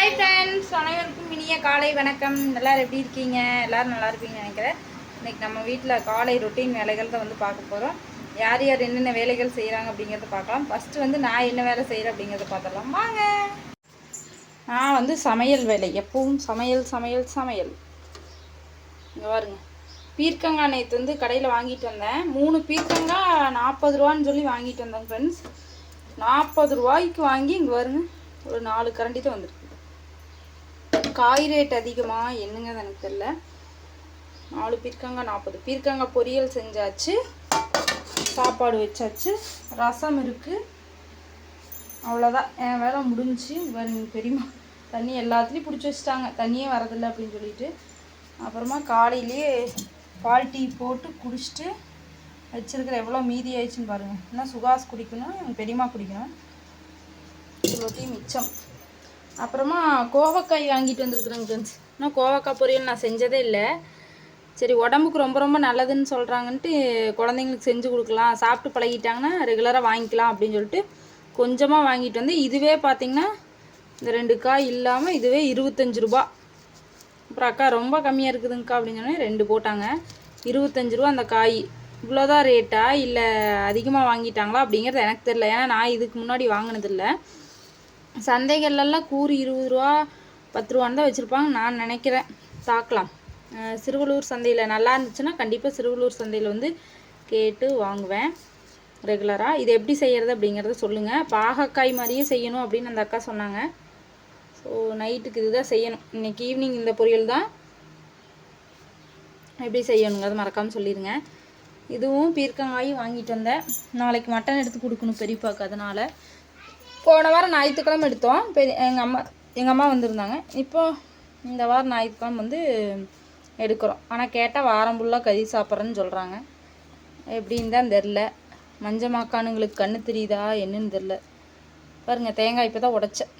Hi friends அனைவருக்கும் இனிய காலை வணக்கம். எல்லாரும் எப்படி இருக்கீங்க? எல்லோரும் நல்லா இருப்பீங்கன்னு நினைக்கிறேன். இன்றைக்கி நம்ம வீட்டில் காலை ரொட்டீன் வேலைகள் தான் வந்து பார்க்க போகிறோம் யார் யார் என்னென்ன வேலைகள் செய்கிறாங்க அப்படிங்கிறத பார்க்கலாம். ஃபஸ்ட்டு வந்து நான் என்ன வேலை செய்கிறேன் அப்படிங்கிறத பார்த்துடலாம். வாங்க. நான் வந்து சமையல் வேலை. எப்பவும் சமையல் சமையல் சமையல். இங்கே பாருங்க. பீர்க்கங்காய் நேற்று வந்து கடையில் வாங்கிட்டு வந்தேன். மூணு பீர்க்கங்காய் நாற்பது ரூபான்னு சொல்லி வாங்கிட்டு வந்தேன் ஃப்ரெண்ட்ஸ் நாற்பது ரூபாய்க்கு வாங்கி இங்கே வருங்க ஒரு நாலு கரண்டி தான் வந்துருக்கு. காய் ரேட் அதிகமாக என்னங்க எனக்கு தெரில நாலு பீர்க்கங்காய் நாற்பது பீர்க்கங்காய் பொரியல் செஞ்சாச்சு. சாப்பாடு வச்சாச்சு. ரசம் இருக்குது அவ்வளோதான் என் வேலை முடிஞ்சுச்சு. பாருங்க பெரியம்மா தண்ணி எல்லாத்துலேயும் பிடிச்சி வச்சுட்டாங்க. தண்ணியே வரதில்லை அப்படின்னு சொல்லிட்டு. அப்புறமா காலையிலேயே பால் டீ போட்டு குடிச்சிட்டு வச்சிருக்கிற எவ்வளோ மீதி ஆயிடுச்சுன்னு பாருங்கள் ஏன்னா சுகாஸ் குடிக்கணும் எங்கள் பெரியம்மா குடிக்கணும்? இவ்வளோத்தையும் மிச்சம். அப்புறமா கோவக்காய் வாங்கிட்டு வந்திருக்குறேங்க ஃப்ரெண்ட்ஸ் இன்னும் கோவக்காய் பொரியல் நான் செஞ்சதே இல்லை. சரி உடம்புக்கு ரொம்ப ரொம்ப நல்லதுன்னு சொல்கிறாங்கன்ட்டு குழந்தைங்களுக்கு செஞ்சு கொடுக்கலாம். சாப்பிட்டு பழகிட்டாங்கன்னா ரெகுலராக வாங்கிக்கலாம் அப்படின்னு சொல்லிட்டு கொஞ்சமாக வாங்கிட்டு வந்து இதுவே பார்த்திங்கன்னா இந்த ரெண்டு காய் இல்லாமல் இதுவே இருபத்தஞ்சு ரூபா. அப்புறம் அக்கா ரொம்ப கம்மியாக இருக்குதுங்கக்கா அப்படின்னு சொன்னேன் ரெண்டு போட்டாங்க. இருபத்தஞ்சு ரூபா அந்த காய். இவ்வளோதான் ரேட்டா இல்லை அதிகமாக வாங்கிட்டாங்களா அப்படிங்கிறது எனக்கு தெரில ஏன்னா நான் இதுக்கு முன்னாடி வாங்கினதில்ல. சந்தைகள்லாம் கூறு இருபது ரூபா பத்து ரூபான்னு தான் வச்சுருப்பாங்க. நான் நினைக்கிறேன். பார்க்கலாம் சிறுவலூர் சந்தையில் நல்லா இருந்துச்சுன்னா கண்டிப்பாக சிறுவலூர் சந்தையில் வந்து கேட்டு வாங்குவேன். ரெகுலராக இது எப்படி செய்கிறது அப்படிங்கிறத சொல்லுங்கள் பாகக்காய் மாதிரியே செய்யணும் அப்படின்னு அந்த அக்கா சொன்னாங்க. ஸோ நைட்டுக்கு இதுதான் செய்யணும். இன்றைக்கி ஈவினிங் இந்த பொரியல் தான். எப்படி செய்யணுங்கிறத மறக்காமல் சொல்லிடுங்க இதுவும் பீர்க்கங்காயும் வாங்கிட்டு வந்தேன். நாளைக்கு மட்டன் எடுத்து கொடுக்கணும் பெரியப்பாக்கு அதனால். போன வாரம் ஞாயிற்றுக்கிழமை எடுத்தோம். பெரிய எங்கள் அம்மா எங்கள் அம்மா வந்திருந்தாங்க. இப்போது இந்த வாரம் ஞாயிற்றுக்கிழமை வந்து எடுக்கிறோம். ஆனால் கேட்டால் வாரம் ஃபுல்லாக கறி சாப்பிட்றேன்னு சொல்கிறாங்க எப்படின்னு தான் தெரில மஞ்ச மாக்கானுங்களுக்கு கண்ணு தெரியுதா என்னன்னு தெரில பாருங்கள் தேங்காய் இப்போ தான் உடச்சேன்.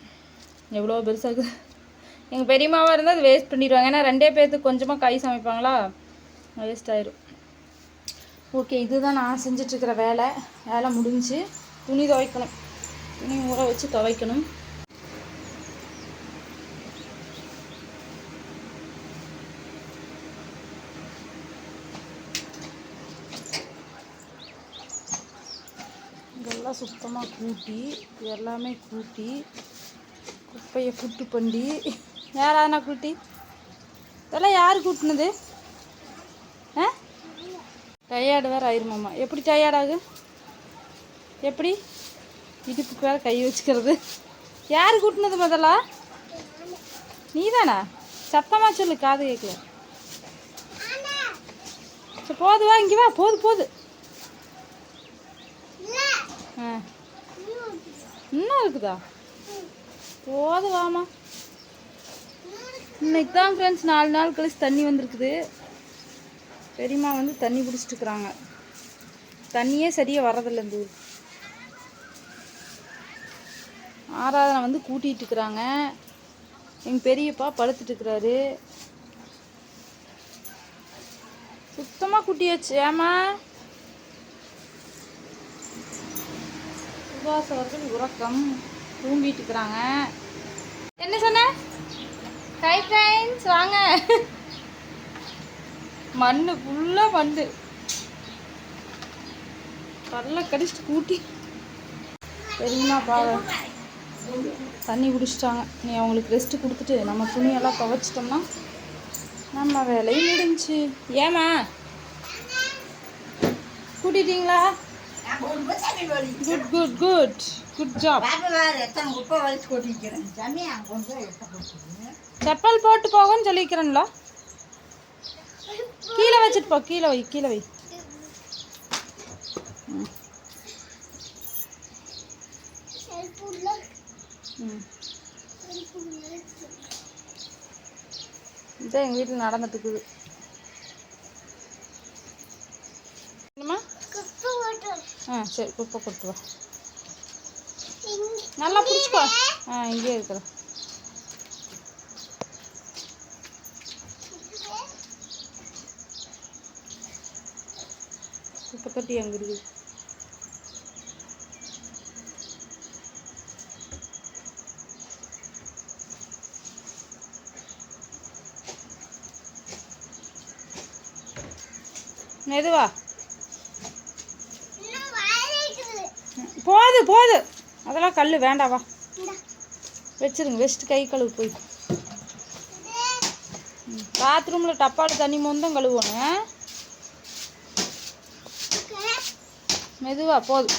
எவ்வளோ பெருசாகுது எங்கள் பெரியம்மாவாக இருந்தால் அது வேஸ்ட் பண்ணிடுவாங்க. ஏன்னா ரெண்டே பேர்த்துக்கு கொஞ்சமாக காய் சமைப்பாங்களா? வேஸ்ட் ஆயிரும். ஓகே இதுதான் நான் செஞ்சிட்ருக்கிற வேலை. வேலை முடிஞ்சு துணி துவைக்கணும். துணி ஊற வச்சு துவைக்கணும். இதெல்லாம் சுத்தமாக கூட்டி எல்லாமே கூட்டி குப்பையை புட்டு பண்ணி. யாராதுனா கூட்டி? இதெல்லாம் யார் கூட்டினது? ஆ? டயர்டு வேறு ஆயிருமாம்மா எப்படி டயர்டாகு எப்படி? இடுப்புக்கு வேறு கை வச்சுக்கிறது. யார் கூட்டினது முதல்ல நீதானா? சத்தமாக சொல்லு காது கேட்கல சரி போது வா இங்கே வா போது போது. ஆ. இன்னும் இருக்குதா? போது வாமா இன்னைக்கு தான் ஃப்ரெண்ட்ஸ் நாலு நாள் கழிச்சு தண்ணி வந்திருக்குது. பெரியம்மா வந்து தண்ணி பிடிச்சிட்டு இருக்கிறாங்க. தண்ணியே சரியாக வர்றதில்ல இந்த ஊர் ஆராதனை வந்து கூட்டிகிட்டு இருக்கிறாங்க. எங்கள் பெரியப்பா படுத்துட்டு இருக்கிறாரு. சுத்தமாக கூட்டியாச்சு. ஏமா சுபாஷ் அவர்கள் உறக்கம். தூங்கிட்டு இருக்கிறாங்க. என்ன சொன்ன? ஹாய் ஃப்ரெண்ட்ஸ் வாங்க. மண்ணு ஃபுல்லாக மண்ணு. பல்ல கடிச்சிட்டு கூட்டி. பெரியமா பாரு. தண்ணி குடிச்சிட்டாங்க. நீ அவங்களுக்கு ரெஸ்ட்டு கொடுத்துட்டு நம்ம துணியெல்லாம் துவைச்சிட்டோம்னா நம்ம வேலையும் முடிஞ்சு ஏமா கூட்டிட்டீங்களா? Good good good good job chappal போட்டு போகன்னு சொல்லிக்கிறேன்ல. கீழே வச்சுட்டு போ கீழே வை கீழே வை. ம். ம். இதான் எங்கள் வீட்டில் நடந்துட்டு இருக்குது என்னம்மா? ஆ சரி குப்பை கொடுத்து வா. நல்லா பிடிச்சிக்கோ. ஆ இங்கே இருக்கிற குப்பை தொட்டி அங்கே இருக்குது? மெதுவா. போது போது. அதெல்லாம் கல் வேண்டாம் வா. வச்சிருங்க வச்சுட்டு கை கழுவு போய். பாத்ரூமில் டப்பாவில் தண்ணி மொந்தம் கழுவணும் மெதுவா போதும்